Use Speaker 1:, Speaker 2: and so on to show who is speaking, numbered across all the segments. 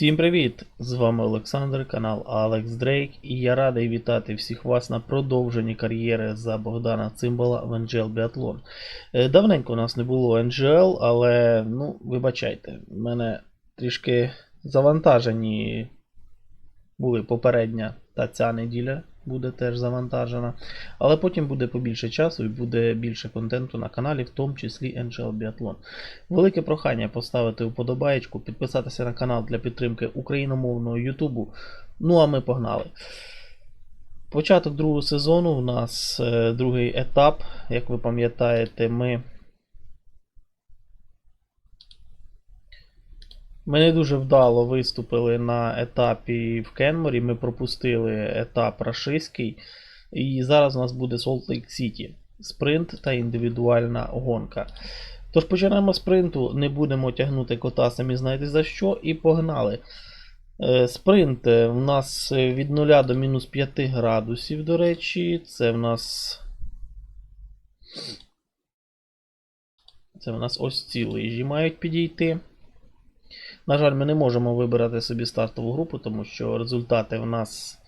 Speaker 1: Всім привіт! З вами Олександр, канал Алекс Дрейк, і я радий вітати всіх вас на продовженні кар'єри за Богдана Цимбала в NGL Biathlon. Е, Давненько у нас не було NGL, але ну, вибачайте, в мене трішки завантажені були попередня та ця неділя буде теж завантажена. Але потім буде побільше часу і буде більше контенту на каналі, в тому числі NGL Biathlon. Велике прохання поставити вподобаєчку, підписатися на канал для підтримки україномовного Ютубу. Ну а ми погнали. Початок другого сезону у нас е, другий етап. Як ви пам'ятаєте, ми. Ми не дуже вдало виступили на етапі в Кенморі. Ми пропустили етап рашистський. І зараз у нас буде Salt Lake City. Спринт та індивідуальна гонка. Тож починаємо спринту, не будемо тягнути кота, самі знаєте за що, і погнали. Е, Спринт е, в нас е, від 0 до мінус 5 градусів, до речі. Це в нас. Це в нас ось ці лижі мають підійти. На жаль, ми не можемо вибирати собі стартову групу, тому що результати в нас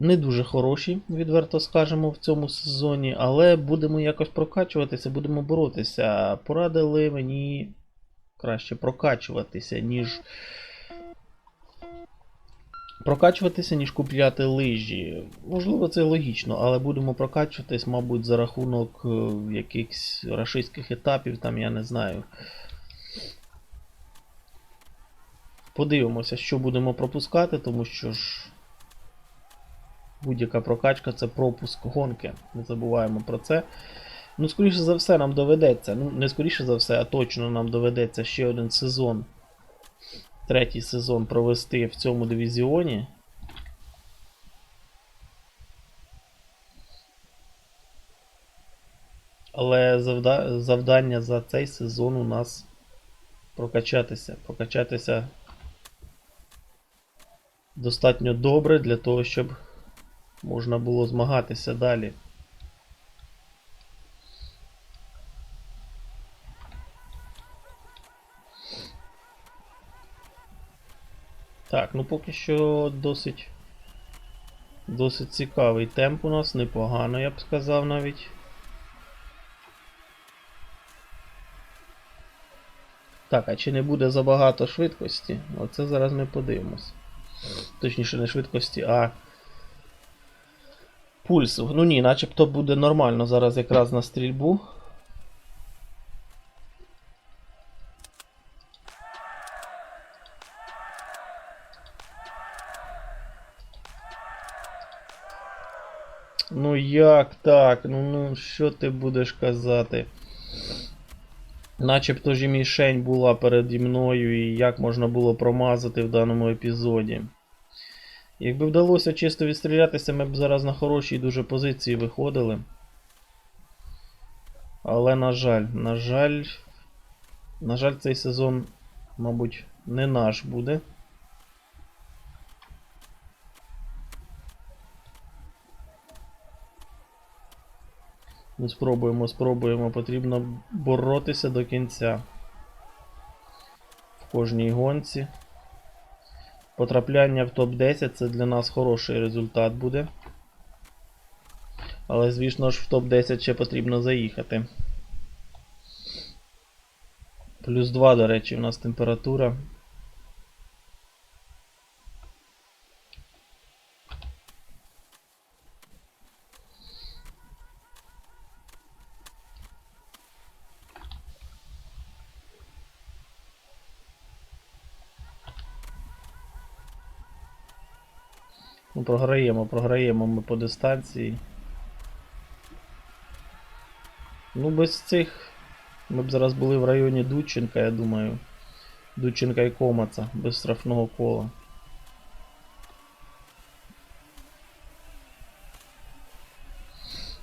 Speaker 1: не дуже хороші, відверто скажемо, в цьому сезоні, але будемо якось прокачуватися, будемо боротися. Порадили мені краще прокачуватися, ніж. Прокачуватися, ніж купляти лижі. Можливо, це логічно, але будемо прокачуватись, мабуть, за рахунок е, якихось рашистських етапів, там я не знаю. Подивимося, що будемо пропускати, тому що ж будь-яка прокачка це пропуск гонки. Не забуваємо про це. Ну, скоріше за все, нам доведеться. Ну, не скоріше за все, а точно нам доведеться ще один сезон. Третій сезон провести в цьому дивізіоні. Але завда... завдання за цей сезон у нас прокачатися. Прокачатися достатньо добре для того, щоб можна було змагатися далі. Так, ну поки що досить досить цікавий темп у нас, непогано, я б сказав навіть. Так, а чи не буде забагато швидкості? Оце зараз ми подивимось. Точніше, не швидкості, а пульсу. Ну ні, начебто буде нормально зараз якраз на стрільбу. Ну як так? Ну ну що ти будеш казати? Начебто ж і мішень була переді мною, і як можна було промазати в даному епізоді. Якби вдалося чисто відстрілятися, ми б зараз на хорошій дуже позиції виходили. Але, на жаль, на жаль, на жаль, цей сезон, мабуть, не наш буде. Ну, спробуємо, спробуємо. Потрібно боротися до кінця. В кожній гонці. Потрапляння в топ-10 це для нас хороший результат буде. Але, звісно ж, в топ-10 ще потрібно заїхати. Плюс 2, до речі, у нас температура. Програємо, програємо ми по дистанції. Ну, без цих. Ми б зараз були в районі Дудченка, я думаю. Дудченка і Комаца, без штрафного кола.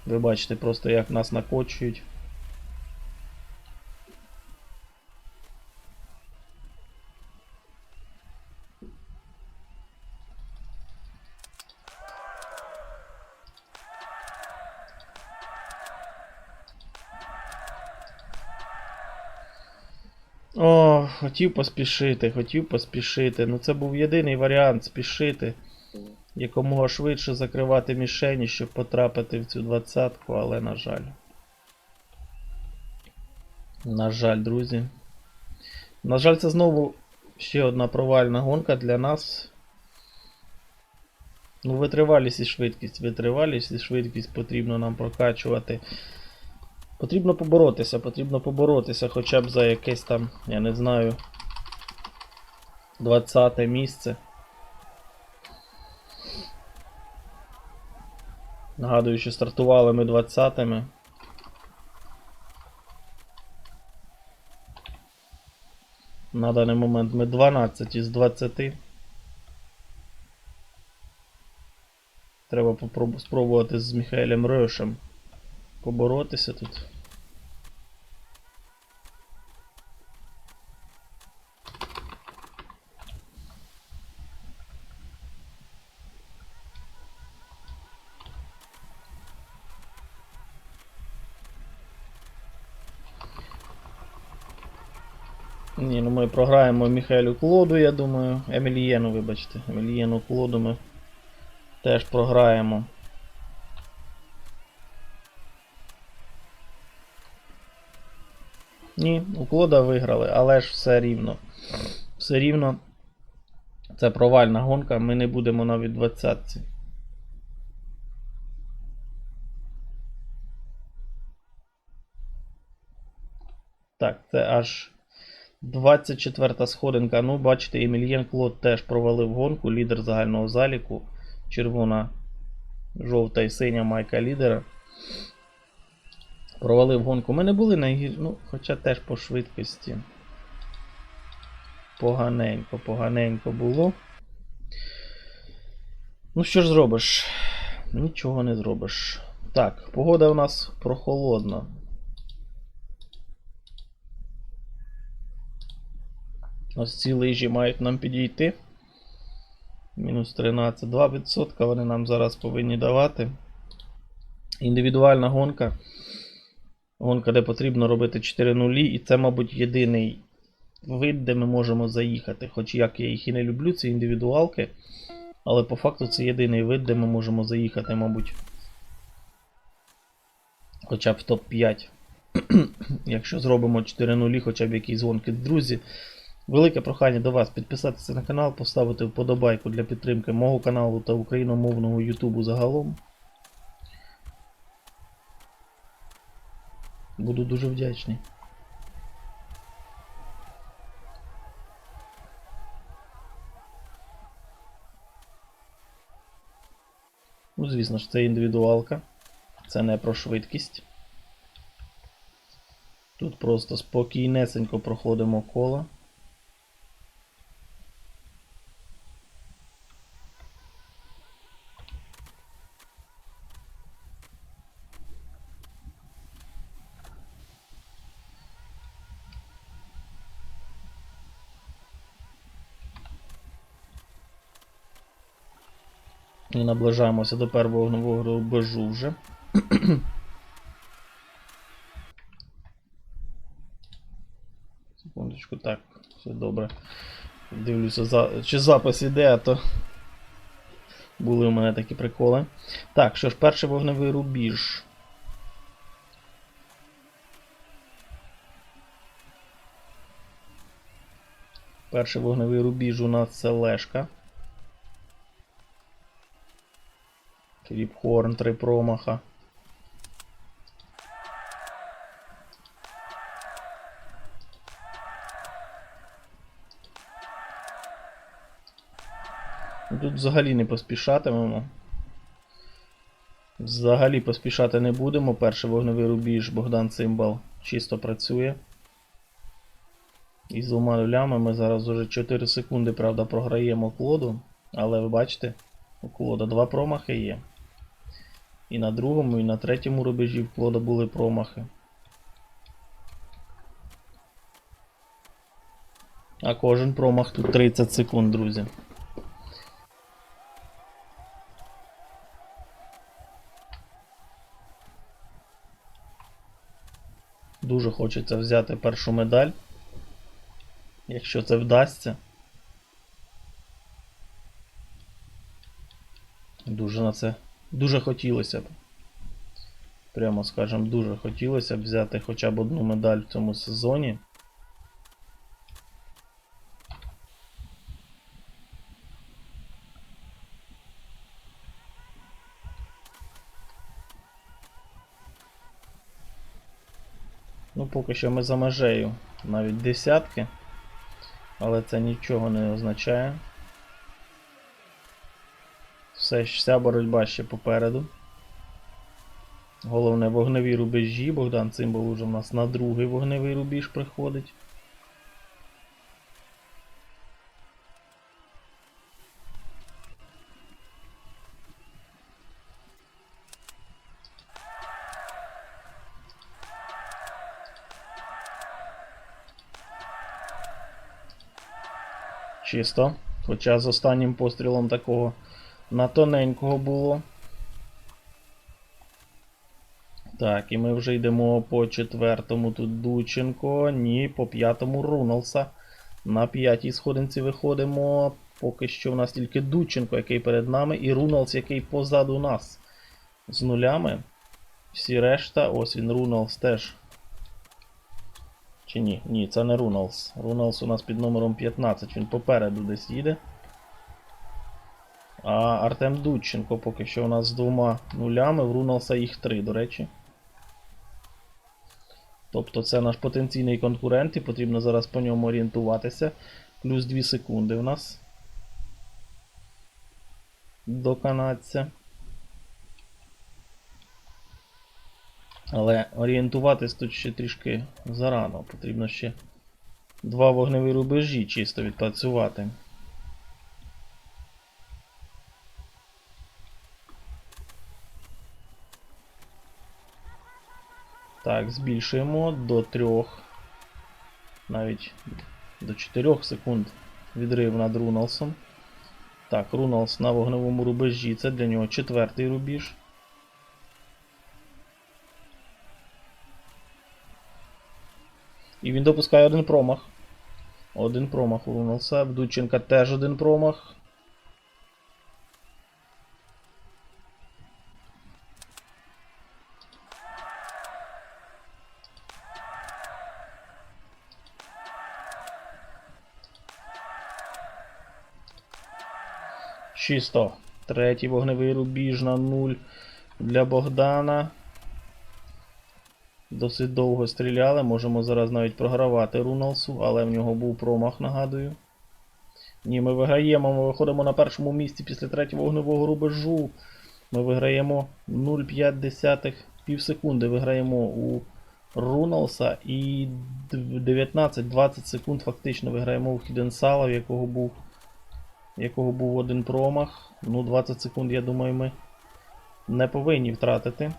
Speaker 1: Ви бачите просто як нас накочують. Хотів поспішити, хотів поспішити. Ну це був єдиний варіант спішити. Якомога швидше закривати мішені, щоб потрапити в цю двадцятку, але на жаль. На жаль, друзі. На жаль, це знову ще одна провальна гонка для нас. Ну, витривалість і швидкість. Витривалість і швидкість потрібно нам прокачувати. Потрібно поборотися, потрібно поборотися хоча б за якесь там, я не знаю, 20 місце. Нагадую, що стартували ми 20-ми. На даний момент ми 12 із 20. Треба спробувати з Міхаелем Рошем поборотися тут. Ні, ну ми програємо Міхаелю Клоду, я думаю. Емілієну, вибачте. Емілієну Клоду ми теж програємо. Ні, у Клода виграли, але ж все рівно. Все рівно. Це провальна гонка, ми не будемо навіть 20. Так, це аж 24 сходинка. Ну, бачите, Емельєн Клод теж провалив гонку, лідер загального заліку. Червона, жовта і синя майка лідера. Провалив гонку. Ми не були найгірші, ну, хоча теж по швидкості. Поганенько, поганенько було. Ну, що ж зробиш? Нічого не зробиш. Так, погода у нас прохолодна. Ось ці лижі мають нам підійти. Мінус 13, 2% вони нам зараз повинні давати. Індивідуальна гонка. Гонка, де потрібно робити 4 нулі, і це, мабуть, єдиний вид, де ми можемо заїхати. Хоч як я їх і не люблю, це індивідуалки. Але по факту це єдиний вид, де ми можемо заїхати, мабуть. Хоча б в топ-5. Якщо зробимо 4 нулі, хоча б якісь гонки. Друзі, велике прохання до вас підписатися на канал, поставити вподобайку для підтримки мого каналу та україномовного Ютубу загалом. Буду дуже вдячний. Ну, звісно ж, це індивідуалка. Це не про швидкість. Тут просто спокійнесенько проходимо коло. І наближаємося до первого вогневого рубежу вже. Секундочку, так, все добре. Дивлюся, за... чи запис іде, а то були у мене такі приколи. Так, що ж, перший вогневий рубіж. Перший вогневий рубіж у нас це Лешка. Філіп Хорн, три промаха. Ну, Тут взагалі не поспішатимемо. Взагалі поспішати не будемо. Перший вогневий рубіж Богдан Цимбал чисто працює. І з двома нулями ми зараз уже 4 секунди, правда, програємо клоду. Але ви бачите, у Клода два промахи є. І на другому, і на третьому рубежі в Клода були промахи. А кожен промах тут 30 секунд, друзі. Дуже хочеться взяти першу медаль. Якщо це вдасться. Дуже на це. Дуже хотілося б. Прямо скажем, дуже хотілося б взяти хоча б одну медаль в цьому сезоні. Ну, поки що ми за межею навіть десятки, але це нічого не означає. Все, вся боротьба ще попереду. Головне вогневі рубежі. Богдан Цимбал уже в нас на другий вогневий рубіж приходить. Чисто. Хоча з останнім пострілом такого на тоненького було. Так, і ми вже йдемо по четвертому тут Дученко. Ні, по п'ятому Руналса. На п'ятій сходинці виходимо. Поки що в нас тільки Дученко, який перед нами, і Руналс, який позаду нас. З нулями. Всі решта. Ось він, Руналс теж. Чи ні? Ні, це не Руналс. Руналс у нас під номером 15. Він попереду десь їде. А Артем Дудченко поки що у нас з двома нулями. В Руналса їх три, до речі. Тобто це наш потенційний конкурент і потрібно зараз по ньому орієнтуватися. Плюс 2 секунди в нас. До канадця. Але орієнтуватись тут ще трішки зарано. Потрібно ще два вогневі рубежі чисто відпрацювати. Так, збільшуємо до 3. Навіть до 4 секунд відрив над Руналсом. Так, Руналс на вогневому рубежі. Це для нього четвертий рубіж. І він допускає один промах. Один промах у Руналса. В Дудченка теж один промах. Чисто. Третій вогневий рубіж на 0 для Богдана. Досить довго стріляли. Можемо зараз навіть програвати Руналсу, але в нього був промах, нагадую. Ні, ми виграємо. Ми виходимо на першому місці після третього вогневого рубежу. Ми виграємо 0,5 пів секунди. Виграємо у Руналса і 19-20 секунд фактично виграємо у Хіденсала, в якого був якого був один промах. Ну, 20 секунд, я думаю, ми не повинні втратити.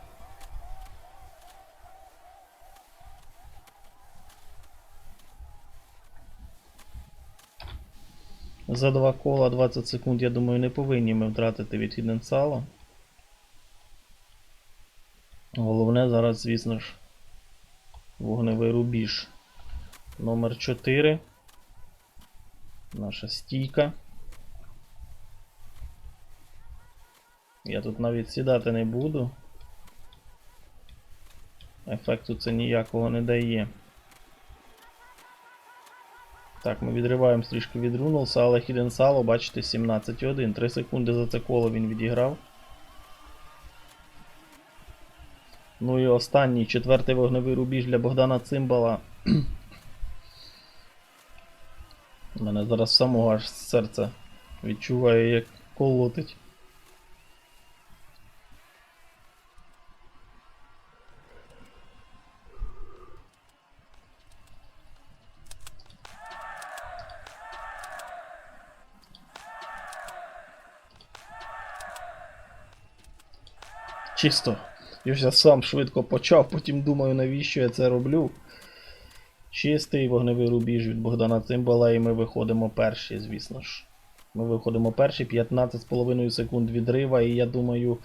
Speaker 1: За два кола 20 секунд, я думаю, не повинні ми втратити від Хіденсала. Головне зараз, звісно ж, вогневий рубіж номер 4. Наша стійка. Я тут навіть сідати не буду. Ефекту це ніякого не дає. Так, ми відриваємо трішки від Руналса, але Hidden Salo, бачите, 17,1. 3 секунди за це коло він відіграв. Ну і останній четвертий вогневий рубіж для Богдана Цимбала. У мене зараз самого аж серце відчуває, як колотить. Чисто. Я ж сам швидко почав, потім думаю, навіщо я це роблю. Чистий вогневий рубіж від Богдана Цимбала, і ми виходимо перші, звісно ж. Ми виходимо перші, 15,5 секунд відрива, і я думаю.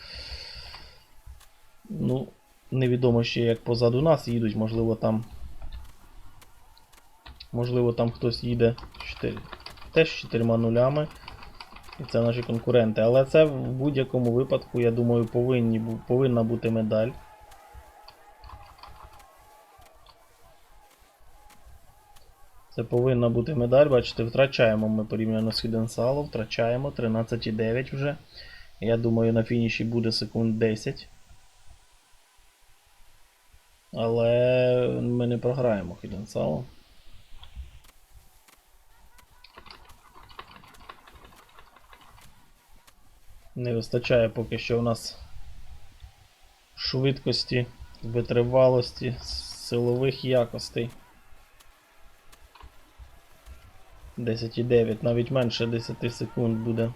Speaker 1: Ну, невідомо ще як позаду нас їдуть, можливо, там Можливо, там хтось їде 4, теж з 4 нулями. І це наші конкуренти. Але це в будь-якому випадку, я думаю, повинні, повинна бути медаль. Це повинна бути медаль, бачите, втрачаємо ми порівняно з Salo, втрачаємо 13,9 вже. Я думаю, на фініші буде секунд 10. Але ми не програємо Hidden Не вистачає поки що у нас швидкості, витривалості, силових якостей. 10,9, навіть менше 10 секунд буде.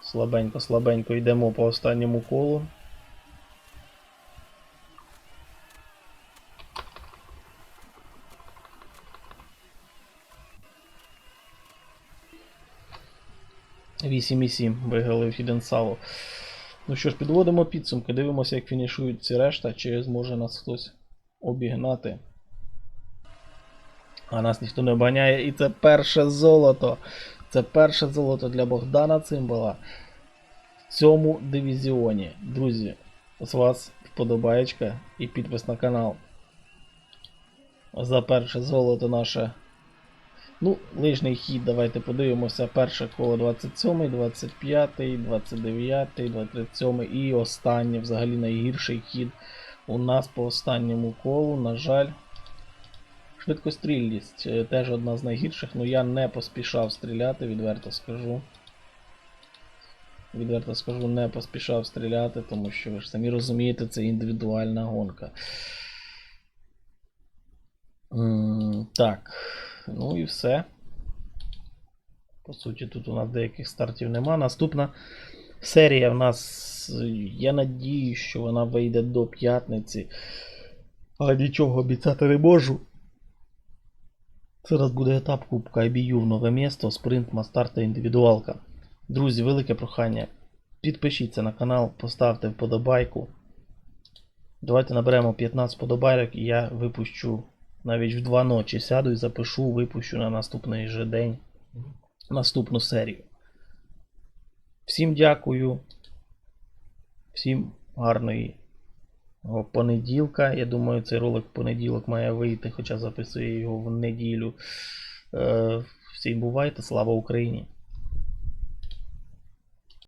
Speaker 1: Слабенько, слабенько йдемо по останньому колу. Вісім і сім виграли в Hidden Salo. Ну що ж, підводимо підсумки, дивимося, як фінішують ці решта, чи зможе нас хтось обігнати. А нас ніхто не обганяє. І це перше золото. Це перше золото для Богдана Цимбала в цьому дивізіоні. Друзі, з вас вподобаєчка і підпис на канал. За перше золото наше. Ну, лижний хід, давайте подивимося. Перше коло 27, 25, 29, 27 і останнє, взагалі найгірший хід у нас по останньому колу, на жаль. Швидкострільність е, теж одна з найгірших, але я не поспішав стріляти, відверто скажу. Відверто скажу, не поспішав стріляти, тому що ви ж самі розумієте, це індивідуальна гонка. Так, ну і все. По суті, тут у нас деяких стартів нема. Наступна серія в нас, я надію, що вона вийде до п'ятниці. Але нічого обіцяти не можу. Зараз буде етап Кубка IBU в нове місто, спринт, мастарт та індивідуалка. Друзі, велике прохання. Підпишіться на канал, поставте вподобайку. Давайте наберемо 15 вподобайок і я випущу навіть в два ночі. Сяду і запишу, випущу на наступний же день наступну серію. Всім дякую. Всім гарної понеділка. Я думаю, цей ролик в понеділок має вийти, хоча записую його в неділю. Е, всім бувайте, слава Україні!